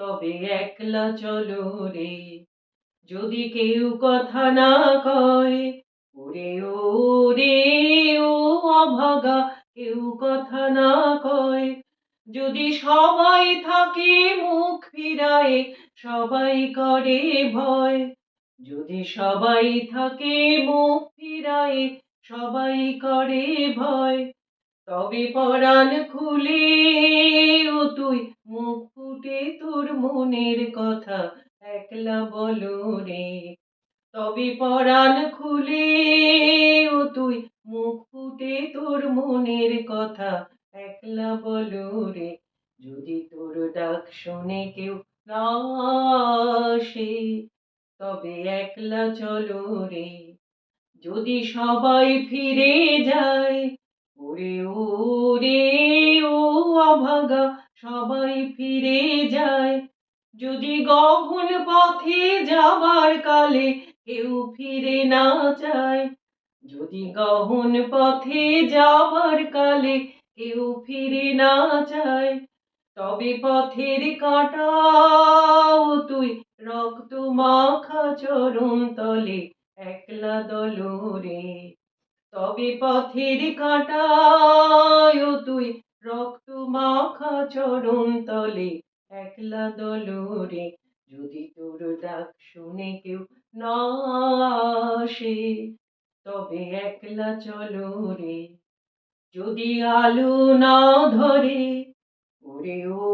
তবে একলা চলো রে। যদি কেউ কথা না কয়, ওরে ও রে ও অভাগা, কেউ কথা না কয়। যদি সবাই থাকে মুখ ফিরায়, সবাই করে ভয়। যদি সবাই থাকে মুখ ফিরায়, সবাই করে ভয়। তবে পরাণ খুলে ও কথা একলা বলো রে তবে পরাণ খুলে ও তুই মুখ ফুটে তোর মনের কথা একলা বলো রে যদি তোর ডাক শুনে কেউ না আসে, তবে একলা চলো রে। যদি সবাই ফিরে যায়, ওরে ও রে ও অভাগা, সবাই ফিরে যায় যদি গহন পথে যাবার কালে কেউ ফিরে না যায় যদি গহন পথে যাবার কালে কেউ ফিরে না যায় তবে পথের কাটাও তুই রক্ত মাখা চরণ তলে একলা দলরে তবে পথের কাটায় তুই রক্ত মাখা চরণ একলা দলরে, যদি তোর ডাক শুনে কেউ না আসে তবে একলা চলো রে। যদি আলো না ধরে, ওরে ও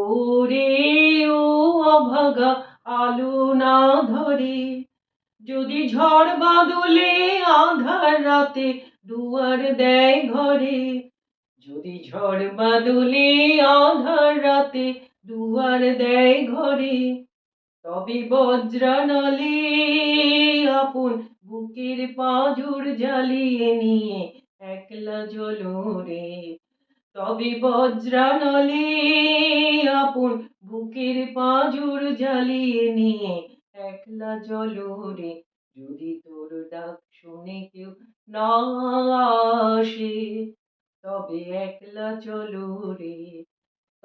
ও অভাগা, আলো না ধরে। যদি ঝড় বাদলে আধার রাতে দুয়ার দেয় ঘরে, যদি ঝড় বাদলে আধার রাতে দুয়ার দেয় ঘরে তবে বজ্রানলে আপন বুকের পাঁজর জ্বালিয়ে নিয়ে একলা জলো রে তবে বজ্রানলে আপন বুকের পাঁজর জ্বালিয়ে নিয়ে একলা জলো রে যদি তোর ডাক শুনে কেউ না আসে, তবে একলা চলো রে